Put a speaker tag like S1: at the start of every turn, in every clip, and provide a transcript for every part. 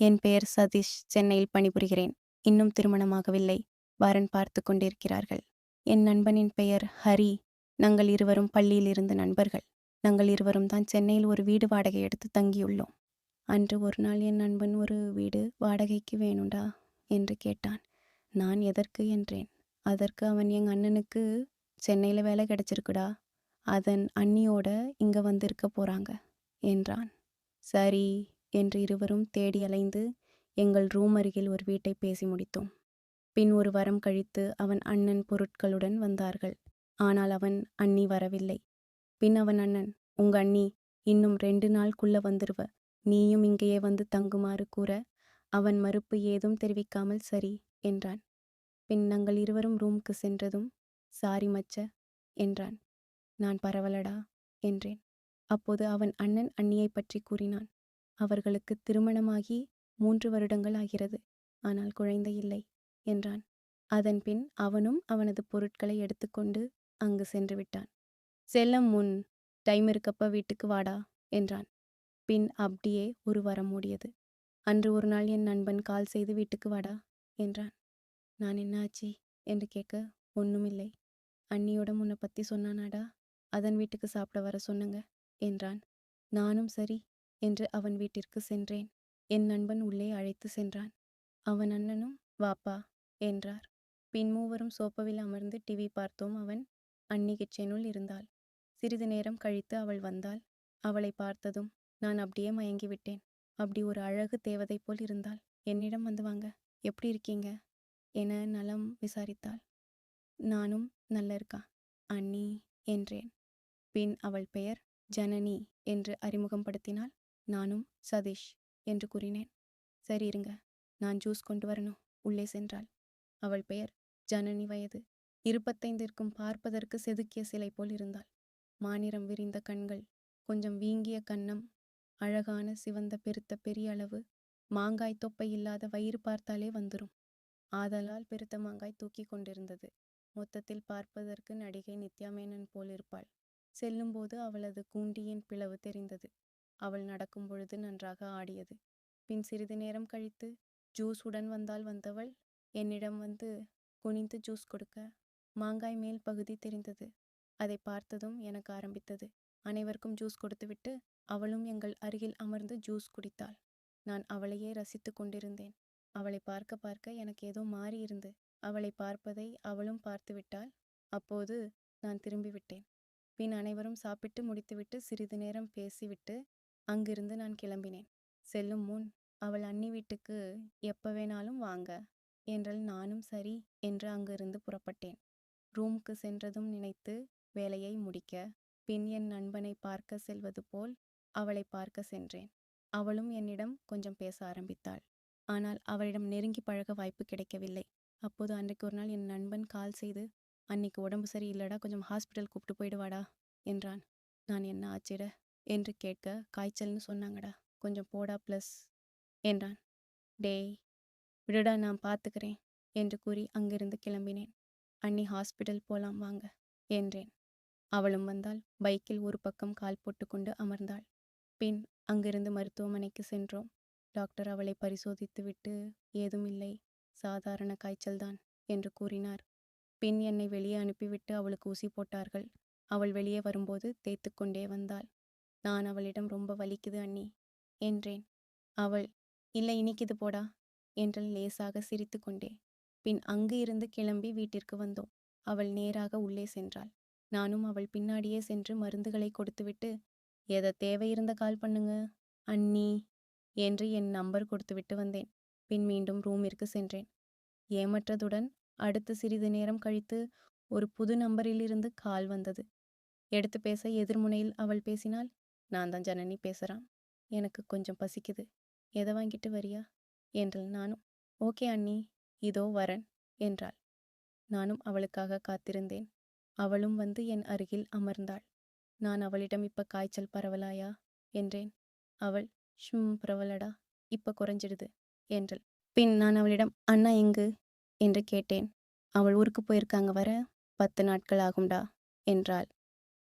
S1: என் பெயர் சதீஷ். சென்னையில் பணிபுரிகிறேன். இன்னும் திருமணமாகவில்லை. வரன் பார்த்து கொண்டிருக்கிறார்கள். என் நண்பனின் பெயர் ஹரி. நாங்கள் இருவரும் பள்ளியில் இருந்த நண்பர்கள். நாங்கள் இருவரும் தான் சென்னையில் ஒரு வீடு வாடகை எடுத்து தங்கியுள்ளோம். அன்று ஒரு நாள் என் நண்பன் ஒரு வீடு வாடகைக்கு வேணும்டா என்று கேட்டான். நான் எதற்கு என்றேன். அதற்கு அவன் எங்க அண்ணனுக்கு சென்னையில் வேலை கிடைச்சிருக்குடா. அதன் அண்ணியோட இங்கே வந்திருக்க போறாங்க என்றான். சரி. என்று இருவரும் தேடி அலைந்து எங்கள் ரூம் அருகில் ஒரு வீட்டை பேசி முடித்தோம். பின் ஒரு வாரம் கழித்து அவன் அண்ணன் பொருட்களுடன் வந்தார்கள். ஆனால் அவன் அண்ணி வரவில்லை. பின் அவன் அண்ணன் உங்க அண்ணி இன்னும் ரெண்டு நாள்குள்ள வந்துருவ. நீயும் இங்கேயே வந்து தங்குமாறு கூற அவன் மறுப்பு ஏதும் தெரிவிக்காமல் சரி என்றான். பின் நாங்கள் இருவரும் ரூம்க்கு சென்றதும் சாரி மச்ச என்றான். நான் பரவலடா என்றேன். அப்போது அவன் அண்ணன் அண்ணியைப் பற்றி கூறினான். அவர்களுக்கு திருமணமாகி மூன்று வருடங்கள் ஆகிறது ஆனால் குழந்தை இல்லை என்றான். அதன் பின் அவனும் அவனது பொருட்களை எடுத்துக்கொண்டு அங்கு சென்று விட்டான். செல்லம் முன் டைம் இருக்கப்ப வீட்டுக்கு வாடா என்றான். பின் அப்படியே ஒரு வரம் மூடியது அன்று ஒரு நாள் என் நண்பன் கால் செய்து வீட்டுக்கு வாடா என்றான். நான் என்ன ஆச்சு? என்று கேட்க ஒண்ணுமில்லை அண்ணியோட உன்னை பத்தி சொன்னானாடா அதன் வீட்டுக்கு சாப்பிட வர சொன்னங்க என்றான். நானும் சரி என்று அவன் வீட்டிற்கு சென்றேன். என் நண்பன் உள்ளே அழைத்து சென்றான். அவன் அண்ணனும் வாப்பா என்றார். பின் மூவரும் சோப்பவில் அமர்ந்து டிவி பார்த்தோம். அவன் அன்னி கிச்சனுள் இருந்தாள். சிறிது நேரம் கழித்து அவள் வந்தாள். அவளை பார்த்ததும் நான் அப்படியே மயங்கி விட்டேன் அப்படி ஒரு அழகு தேவதை போல் இருந்தாள். என்னிடம் வந்து வாங்க. எப்படி இருக்கீங்க? என நலம் விசாரித்தாள். நானும் நல்ல இருக்கா அண்ணி என்றேன். பின் அவள் பெயர் ஜனனி என்று அறிமுகப்படுத்தினாள். நானும் சதீஷ் என்று கூறினேன். சரி இருங்க நான் ஜூஸ் கொண்டு வரணும். உள்ளே சென்றாள். அவள் பெயர் ஜனனி வயது. இருபத்தைந்திற்கும் பார்ப்பதற்கு செதுக்கிய சிலை போல் இருந்தாள். மாநிறம் விரிந்த கண்கள் கொஞ்சம் வீங்கிய கன்னம் அழகான சிவந்த பெருத்த பெரிய அளவு மாங்காய் தொப்பை இல்லாத வயிறு பார்த்தாலே வந்துரும். ஆதலால் பெருத்த மாங்காய் தூக்கி கொண்டிருந்தது. மொத்தத்தில் பார்ப்பதற்கு நடிகை நித்யா மேனன் போல் இருப்பாள். செல்லும்போது அவளது கூண்டியின் பிளவு தெரிந்தது. அவள் நடக்கும் பொழுது நன்றாக ஆடியது. பின் சிறிது நேரம் கழித்து ஜூஸ் உடன் வந்தால் வந்தவள் என்னிடம் வந்து குனிந்து ஜூஸ் கொடுக்க. மாங்காய் மேல் பகுதி தெரிந்தது. அதை பார்த்ததும் எனக்கு ஆரம்பித்தது. அனைவருக்கும் ஜூஸ் கொடுத்துவிட்டு அவளும் எங்கள் அருகில் அமர்ந்து ஜூஸ் குடித்தாள். நான் அவளையே ரசித்து கொண்டிருந்தேன். அவளை பார்க்க பார்க்க எனக்கு ஏதோ மாறியிருந்து அவளை பார்ப்பதை அவளும் பார்த்துவிட்டாள் அப்போது நான் திரும்பிவிட்டேன் பின் அனைவரும் சாப்பிட்டு முடித்துவிட்டு சிறிது நேரம் பேசிவிட்டு அங்கிருந்து நான் கிளம்பினேன். செல்லும் முன் அவள் அண்ணி வீட்டுக்கு எப்ப வேணாலும் வாங்க என்றால் நானும் சரி என்று அங்கிருந்து புறப்பட்டேன். ரூமுக்கு சென்றதும் நினைத்து வேலையை முடிக்க பின் என் நண்பனை பார்க்க செல்வது போல் அவளை பார்க்க சென்றேன். அவளும் என்னிடம் கொஞ்சம் பேச ஆரம்பித்தாள். ஆனால் அவளிடம் நெருங்கி பழக வாய்ப்பு கிடைக்கவில்லை. அப்போது அன்றைக்கு ஒரு நாள் என் நண்பன் கால் செய்து அன்னைக்கு உடம்பு சரியில்லடா கொஞ்சம் ஹாஸ்பிட்டல் கூப்பிட்டு போயிடுவாடா என்றான். நான் என்ன ஆச்சிட என்று கேட்க காய்ச்சல்னு சொன்னாங்கடா. கொஞ்சம் போடா ப்ளஸ் என்றான். டேய் விடுடா நான் பார்த்துக்கிறேன் என்று கூறி அங்கிருந்து கிளம்பினேன். அண்ணி ஹாஸ்பிட்டல் போலாம் வாங்க என்றேன். அவளும் வந்தால் பைக்கில் ஒரு பக்கம் கால் போட்டுக்கொண்டு அமர்ந்தாள். பின் அங்கிருந்து மருத்துவமனைக்கு சென்றோம். டாக்டர் அவளை பரிசோதித்துவிட்டு ஏதும் இல்லை. சாதாரண காய்ச்சல்தான் என்று கூறினார். பின் என்னை வெளியே அனுப்பிவிட்டு அவளுக்கு ஊசி போட்டார்கள். அவள் வெளியே வரும்போது தேய்த்து கொண்டே வந்தாள். நான் அவளிடம் ரொம்ப வலிக்குது அண்ணி என்றேன். அவள் இல்லை இனிக்குது போடா என்று லேசாக சிரித்து கொண்டே பின் அங்கு இருந்து கிளம்பி வீட்டிற்கு வந்தோம். அவள் நேராக உள்ளே சென்றாள். நானும் அவள் பின்னாடியே சென்று மருந்துகளை கொடுத்துவிட்டு எதை தேவையிருந்த கால் பண்ணுங்க அண்ணி என்று என் நம்பர் கொடுத்துவிட்டு வந்தேன். பின் மீண்டும் ரூமிற்கு சென்றேன். ஏமற்றதுடன் அடுத்து சிறிது நேரம் கழித்து ஒரு புது நம்பரிலிருந்து கால் வந்தது. எடுத்து பேச எதிர்முனையில் அவள் பேசினாள் நான் தான் ஜனனி பேசுறான். எனக்கு கொஞ்சம் பசிக்குது. எதை வாங்கிட்டு வரியா? என்றாள் நானும். ஓகே அண்ணி இதோ வரேன் என்றாள். நானும் அவளுக்காக காத்திருந்தேன். அவளும் வந்து என் அருகில் அமர்ந்தாள். நான் அவளிடம் இப்ப காய்ச்சல் பரவலாயா? என்றேன். அவள் ஷும் பரவலடா இப்ப குறைஞ்சிடுது என்றாள். பின் நான் அவளிடம் அண்ணா எங்கு? என்று கேட்டேன். அவள் ஊருக்கு போயிருக்காங்க வர பத்து நாட்கள் ஆகும்டா என்றாள்.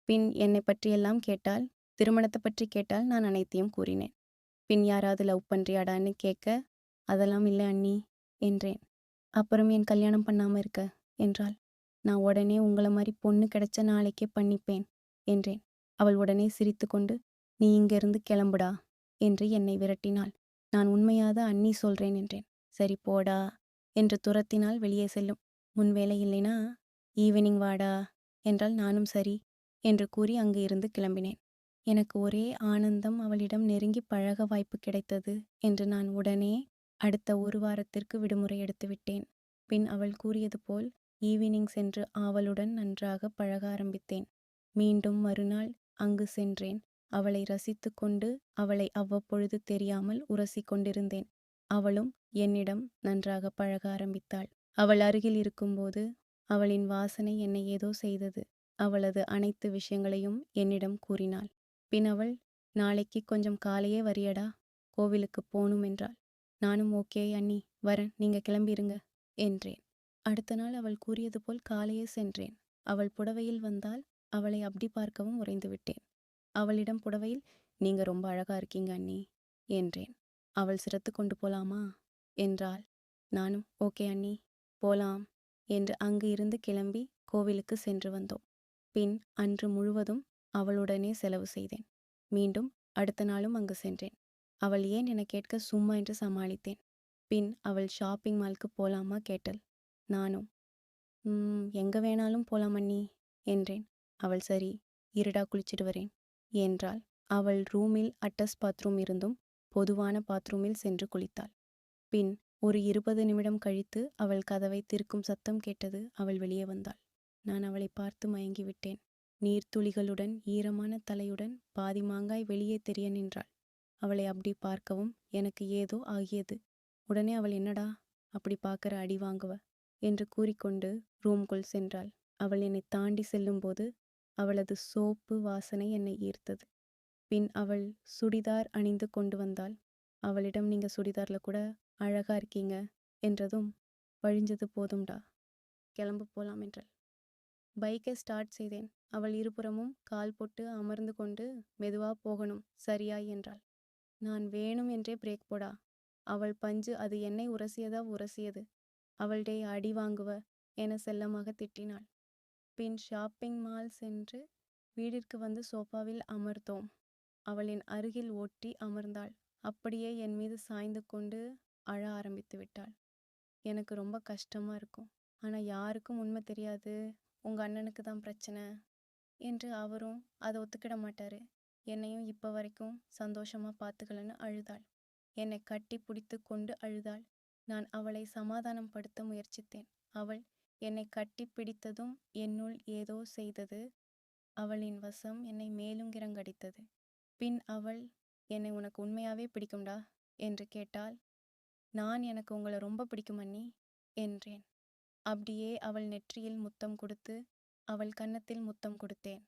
S1: பின் என்னை பற்றியெல்லாம் கேட்டால்? திருமணத்தை பற்றி கேட்டால் நான் அனைத்தையும் கூறினேன். பின் யாராவது லவ் பண்றியாடான்னு கேட்க அதெல்லாம் இல்லை அண்ணி என்றேன். அப்புறம் என் கல்யாணம் பண்ணாமல் இருக்க? என்றாள். நான் உடனே உங்களை மாதிரி பொண்ணு கிடைச்ச நாளைக்கே பண்ணிப்பேன் என்றேன். அவள் உடனே சிரித்துக்கொண்டு நீ இங்கிருந்து கிளம்புடா என்று என்னை விரட்டினாள். நான் உண்மையாக அண்ணி சொல்றேன் என்றேன். சரி போடா என்று துரத்தினால் வெளியே செல்லும். முன் வேலை இல்லைனா ஈவினிங் வாடா என்றால் நானும் சரி என்று கூறி அங்கு இருந்து கிளம்பினேன். எனக்கு ஒரே ஆனந்தம் அவளிடம் நெருங்கி பழக வாய்ப்பு கிடைத்தது என்று நான் உடனே அடுத்த ஒரு வாரத்திற்கு விடுமுறை எடுத்துவிட்டேன் பின் அவள் கூறியது போல் ஈவினிங் சென்று ஆவலுடன் நன்றாக பழக ஆரம்பித்தேன். மீண்டும் மறுநாள் அங்கு சென்றேன். அவளை ரசித்து கொண்டு அவளை அவ்வப்பொழுது தெரியாமல் உரசி கொண்டிருந்தேன். அவளும் என்னிடம் நன்றாக பழக ஆரம்பித்தாள். அவள் அருகில் இருக்கும்போது அவளின் வாசனை என்னை ஏதோ செய்தது. அவளது அனைத்து விஷயங்களையும் என்னிடம் கூறினாள். பின் அவள் நாளைக்கு கொஞ்சம் காலையே வரியடா கோவிலுக்கு போகணும் என்றாள். நானும் ஓகே அண்ணி வரேன் நீங்க கிளம்பிருங்க என்றேன். அடுத்த நாள் அவள் கூறியது போல் காலையே சென்றேன். அவள் புடவையில் வந்தால் அவளை அப்படி பார்க்கவும் உறைந்து விட்டேன். அவளிடம் புடவையில் நீங்க ரொம்ப அழகா இருக்கீங்க அண்ணி என்றேன். அவள் சிரத்து கொண்டு போலாமா? என்றாள். நானும் ஓகே அண்ணி போலாம் என்று அங்கு இருந்து கிளம்பி கோவிலுக்கு சென்று வந்தோம். பின் அன்று முழுவதும் அவளுடனே செலவு செய்தேன் மீண்டும் அடுத்த நாளும் அங்கு சென்றேன் அவள் ஏன் என கேட்க சும்மா என்று சமாளித்தேன் பின் அவள் ஷாப்பிங் மால்க்கு போலாமா கேட்டல் நானும் "ம் எங்க வேணாலும் போலாம் அண்ணி" என்றேன். அவள் சரி இருடா குளிச்சிட்டு வரேன் என்றாள். அவள் ரூமில் அட்டஸ் பாத்ரூம் இருந்தும் பொதுவான பாத்ரூமில் சென்று குளித்தாள். பின் ஒரு இருபது நிமிடம் கழித்து அவள் கதவை திறக்கும் சத்தம் கேட்டது. அவள் வெளியே வந்தாள். நான் அவளை பார்த்து மயங்கிவிட்டேன். நீர்த்துளிகளுடன் ஈரமான தலையுடன் பாதி மாங்காய் வெளியே தெரிய நின்றாள். அவளை அப்படி பார்க்கவும் எனக்கு ஏதோ ஆகியது. உடனே அவள் என்னடா அப்படி பார்க்கற அடி வாங்குவ என்று கூறிக்கொண்டு ரூம்குள் சென்றாள். அவள் என்னை தாண்டி செல்லும்போது அவளது சோப்பு வாசனை என்னை ஈர்த்தது. பின் அவள் சுடிதார் அணிந்து கொண்டு வந்தாள். அவளிடம் நீங்க சுடிதார்ல கூட அழகா இருக்கீங்க என்றதும் வழிஞ்சது போதும்டா கிளம்பு போலாம் என்றாள். பைக்கை ஸ்டார்ட் செய்தேன். அவள் இருபுறமும் கால் போட்டு அமர்ந்து கொண்டு மெதுவா போகணும் சரியா என்றாள். நான் வேணும் என்றே பிரேக் போடா அவள் பஞ்சு அது என்னை உரசியதா உரசியது. அவள்டே அடி வாங்குவ என செல்லமாக திட்டினாள். பின் ஷாப்பிங் மால் சென்று வீட்டிற்கு வந்து சோஃபாவில் அமர்ந்தோம். அவளின் அருகில் ஒட்டி அமர்ந்தாள். அப்படியே என் மீது சாய்ந்து கொண்டு அழ ஆரம்பித்து விட்டாள். எனக்கு ரொம்ப கஷ்டமா இருக்கும். ஆனா யாருக்கும் உண்மை தெரியாது. உங்க அண்ணனுக்கு தான் பிரச்சனை என்று அவரும் அதை ஒத்துக்கிட மாட்டார் என்னையும் இப்போ வரைக்கும் சந்தோஷமாக பார்த்துக்கலன்னு அழுதாள். என்னை கட்டி பிடித்து கொண்டு அழுதாள். நான் அவளை சமாதானப்படுத்த முயற்சித்தேன். அவள் என்னை கட்டி பிடித்ததும் என்னுள் ஏதோ செய்தது. அவளின் வசம் என்னை மேலும் கிரங்கடித்தது. பின் அவள் என்னை உனக்கு உண்மையாவே பிடிக்கும்டா என்று கேட்டாள். நான் எனக்கு உங்களை ரொம்ப பிடிக்கும் அண்ணி என்றேன். அப்படியே அவள் நெற்றியில் முத்தம் கொடுத்து அவள் கன்னத்தில் முத்தம் கொடுத்தேன்.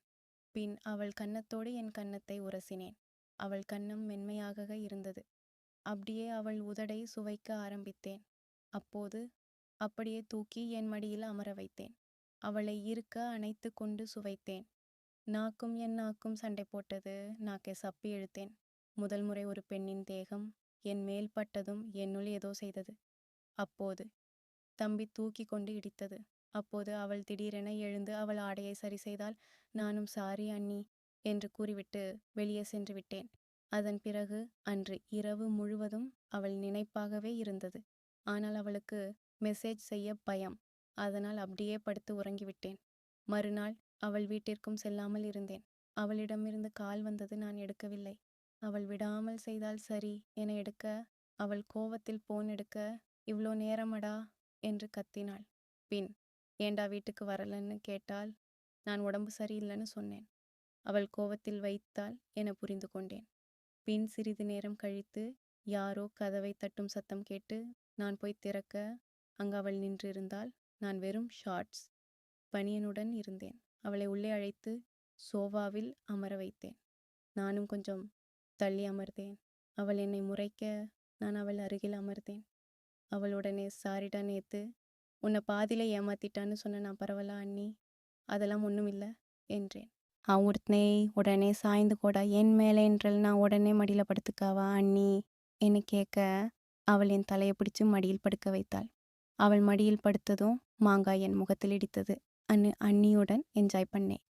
S1: பின் அவள் கன்னத்தோடு என் கன்னத்தை உரசினேன். அவள் கன்னம் மென்மையாக இருந்தது. அப்படியே அவள் உதடை சுவைக்க ஆரம்பித்தேன். அப்போது அப்படியே தூக்கி என் மடியில் அமர வைத்தேன். அவளை இருக்க அணைத்து கொண்டு சுவைத்தேன். நாக்கும் என் நாக்கும் சண்டை போட்டது. நாக்கை சப்பி இழுத்தேன். முதல் முறை ஒரு பெண்ணின் தேகம் என் மேல் பட்டதும் என்னுள் ஏதோ செய்தது. அப்போது தம்பி தூக்கி கொண்டு இடித்தது. அப்போது அவள் திடீரென எழுந்து அவள் ஆடையை சரி செய்தால் நானும் சாரி அண்ணி என்று கூறிவிட்டு வெளியே சென்று விட்டேன். அதன் பிறகு அன்று இரவு முழுவதும் அவள் நினைப்பாகவே இருந்தது. ஆனால் அவளுக்கு மெசேஜ் செய்ய பயம். அதனால் அப்படியே படுத்து உறங்கிவிட்டேன். மறுநாள் அவள் வீட்டிற்கும் செல்லாமல் இருந்தேன். அவளிடமிருந்து கால் வந்தது நான் எடுக்கவில்லை. அவள் விடாமல் செய்தால் சரி என எடுக்க அவள் கோவத்தில் போன் எடுக்க இவ்வளோ நேரமடா என்று கத்தினாள். பின் ஏண்டா வீட்டுக்கு வரலன்னு கேட்டால் நான் உடம்பு சரியில்லைன்னு சொன்னேன். அவள் கோவத்தில் வைத்தாள் என புரிந்து கொண்டேன். பின் சிறிது நேரம் கழித்து யாரோ கதவை தட்டும் சத்தம் கேட்டு நான் போய் திறக்க அங்கு அவள் நின்றிருந்தால் நான் வெறும் ஷார்ட்ஸ், பனியனுடன் இருந்தேன். அவளை உள்ளே அழைத்து சோஃபாவில் அமர வைத்தேன். நானும் கொஞ்சம் தள்ளி அமர்ந்தேன். அவள் என்னை முறைக்க நான் அவள் அருகில் அமர்ந்தேன். அவள் உடனே சாரிடா நேத்து. உன்னை பாதியில ஏமாத்திட்டான்னு சொன்ன நான் பரவாயில்ல அண்ணி. அதெல்லாம் ஒன்றும் இல்லை என்றேன். அவர்த்தனே உடனே சாய்ந்து கூட என் மேலே என்றால் நான் உடனே மடியில் படுத்துக்காவா அண்ணி? என்று கேட்க அவள் என் தலையை பிடிச்சு மடியில் படுக்க வைத்தாள். அவள் மடியில் படுத்ததும் மாங்காய் என் முகத்தில் இடித்தது. அன்னு அண்ணியுடன் என்ஜாய் பண்ணேன்.